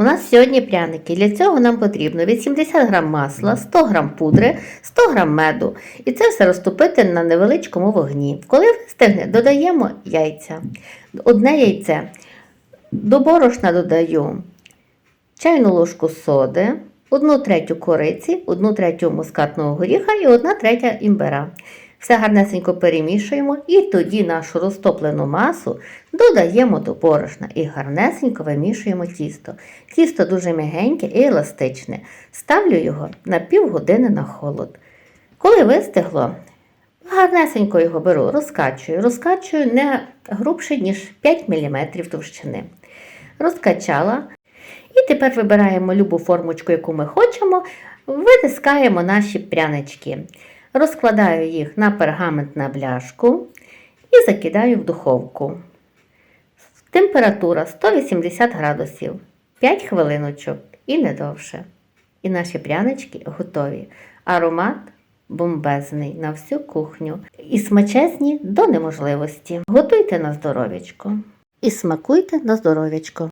У нас сьогодні пряники. Для цього нам потрібно 80 г масла, 100 г пудри, 100 г меду. І це все розтопити на невеличкому вогні. Коли встигне, додаємо яйця. Одне яйце. До борошна додаю чайну ложку соди, 1 третю кориці, 1 третю мускатного горіха і 1 третя імбира. Все гарнесенько перемішуємо і тоді нашу розтоплену масу додаємо до борошна і гарнесенько вимішуємо тісто. Тісто дуже м'ягеньке і еластичне. Ставлю його на півгодини на холод. Коли вистигло, гарнесенько його беру, розкачую. Розкачую не грубше, ніж 5 мм товщини. Розкачала. І тепер вибираємо любу формочку, яку ми хочемо, витискаємо наші прянички. Розкладаю їх на пергамент на бляшку і закидаю в духовку. Температура 180 градусів. 5 хвилиночок і не довше. І наші прянички готові. Аромат бомбезний на всю кухню. І смачезні до неможливості. Готуйте на здоров'ячко. І смакуйте на здоров'ячко.